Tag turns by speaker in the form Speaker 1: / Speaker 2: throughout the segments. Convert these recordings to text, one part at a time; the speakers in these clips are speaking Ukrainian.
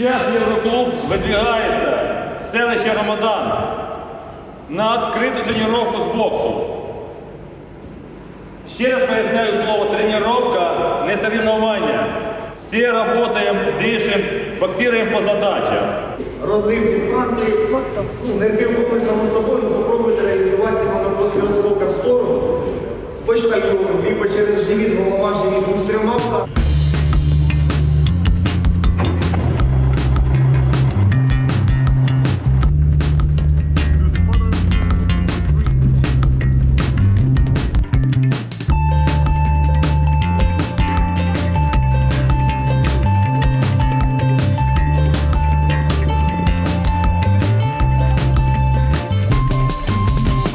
Speaker 1: Зараз Євроклуб видвигається з селища Рамадан на відкриту тренування з боксу. Ще раз поясняю слово тренування, не соревновання. Всі працюємо, дишимо, боксуємо по задачам.
Speaker 2: розрив дистанції, ну, не півкупи само собою, попробуйте реалізувати його розрока в сторону, почтальоном, либо через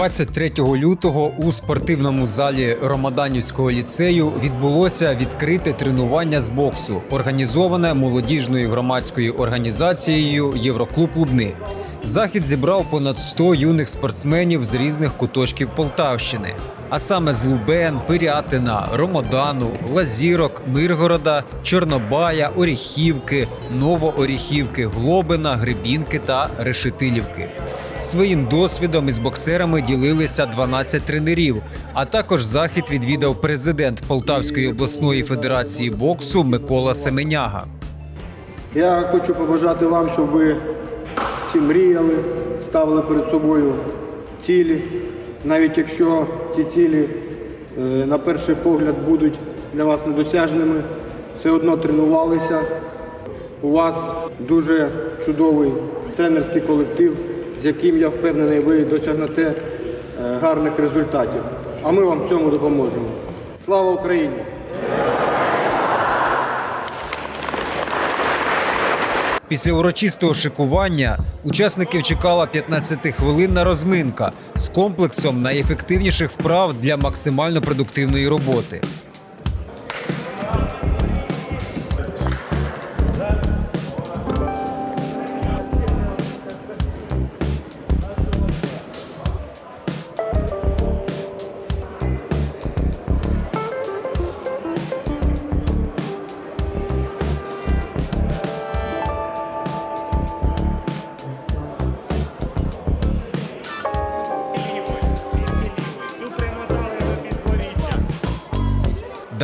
Speaker 3: 23 лютого у спортивному залі Ромаданівського ліцею відбулося відкрите тренування з боксу, організоване молодіжною громадською організацією Євроклуб Лубни. Захід зібрав понад 100 юних спортсменів з різних куточків Полтавщини, а саме з Лубен, Пирятина, Ромодану, Лазірок, Миргорода, Чорнобая, Оріхівки, Новооріхівки, Глобина, Гребінки та Решетилівки. Своїм досвідом із боксерами ділилися 12 тренерів. А також захід відвідав президент Полтавської обласної федерації боксу Микола Семеняга.
Speaker 4: Я хочу побажати вам, щоб ви всі мріяли, ставили перед собою цілі, навіть якщо ці цілі е, на перший погляд будуть для вас недосяжними, все одно тренувалися. У вас дуже чудовий тренерський колектив, з яким я впевнений, ви досягнете е, гарних результатів. А ми вам в цьому допоможемо. Слава Україні!
Speaker 3: Після урочистого шикування учасників чекала 15-хвилинна розминка з комплексом найефективніших вправ для максимально продуктивної роботи.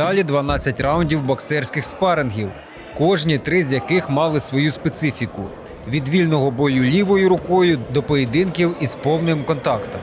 Speaker 3: Далі 12 раундів боксерських спарингів, кожні три з яких мали свою специфіку: від вільного бою лівою рукою до поєдинків із повним контактом.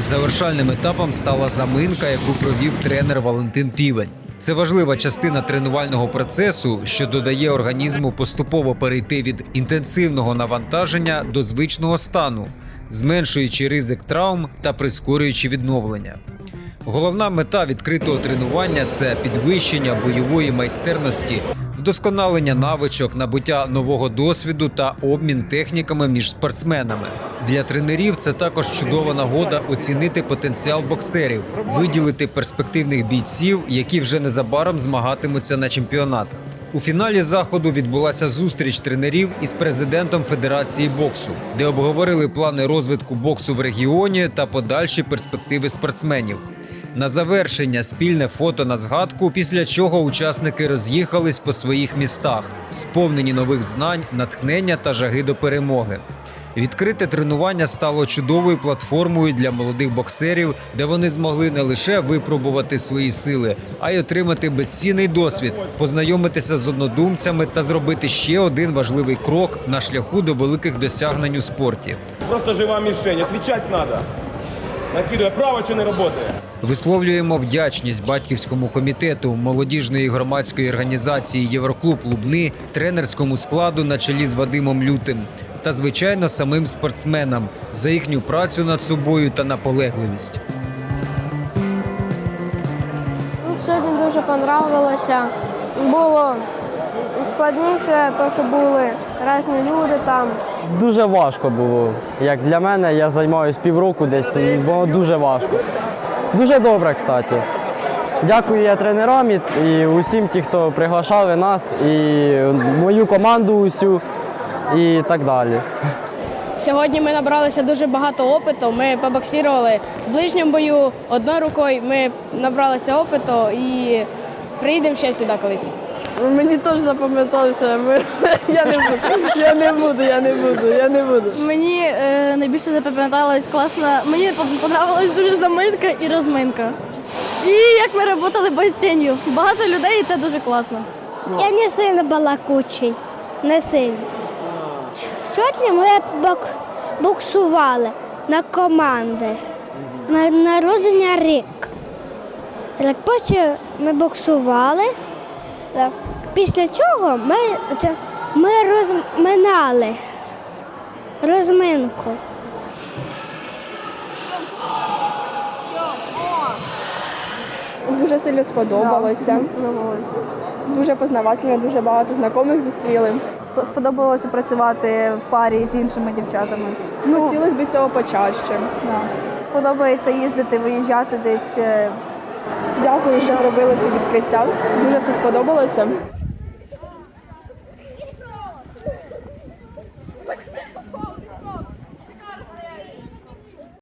Speaker 3: Завершальним етапом стала заминка, яку провів тренер Валентин Півень. Це важлива частина тренувального процесу, що додає організму поступово перейти від інтенсивного навантаження до звичного стану, зменшуючи ризик травм та прискорюючи відновлення. Головна мета відкритого тренування це підвищення бойової майстерності, вдосконалення навичок, набуття нового досвіду та обмін техніками між спортсменами. Для тренерів це також чудова нагода оцінити потенціал боксерів, виділити перспективних бійців, які вже незабаром змагатимуться на чемпіонатах. У фіналі заходу відбулася зустріч тренерів із президентом Федерації боксу, де обговорили плани розвитку боксу в регіоні та подальші перспективи спортсменів. На завершення спільне фото на згадку, після чого учасники роз'їхались по своїх містах, сповнені нових знань, натхнення та жаги до перемоги. Відкрите тренування стало чудовою платформою для молодих боксерів, де вони змогли не лише випробувати свої сили, а й отримати безцінний досвід, познайомитися з однодумцями та зробити ще один важливий крок на шляху до великих досягнень у спорті.
Speaker 5: Просто жива мишень, отвечать надо. Накидывай, право что не работает.
Speaker 3: Висловлюємо вдячність батьківському комітету молодіжної громадської організації Євроклуб Лубни, тренерському складу на чолі з Вадимом Лютим та звичайно самим спортсменам за їхню працю над собою та наполегливість.
Speaker 6: Ну, Сьогодні дуже понравилося. Було складніше, то що були різні люди там.
Speaker 7: Дуже важко було. Як для мене, я займаюся півроку десь, і було дуже важко. Дуже добре, кстати. Дякую я тренерам і, і усім ті, хто приглашали нас, і мою команду усю, і так далі.
Speaker 6: Сьогодні ми набралися дуже багато опиту. Ми побоксірували в ближньому бою одною рукою. Ми набралися опиту і приїдемо ще сюди колись. Мені теж запам'яталося. Я не буду, я не буду, я не буду, я не буду.
Speaker 8: Мені е, найбільше запам'яталась класна. Мені подобалась дуже заминка і розминка. І як ми працювали бой. Багато людей і це дуже класно.
Speaker 9: Я не сильно балакучий, не сильно. Сьогодні ми бок- боксували на команди. На народження рік. Так Потім ми боксували. Так, Після чого ми, це- ми розминали розминку.
Speaker 10: Дуже сильно сподобалося. Дуже познавательно, дуже багато знайомих зустріли.
Speaker 8: Сподобалося працювати в парі з іншими дівчатами.
Speaker 10: Ну, Хотілося б цього почаще.
Speaker 8: Подобається їздити, виїжджати десь.
Speaker 10: Дякую, що зробили це відкриття. Дуже все сподобалося.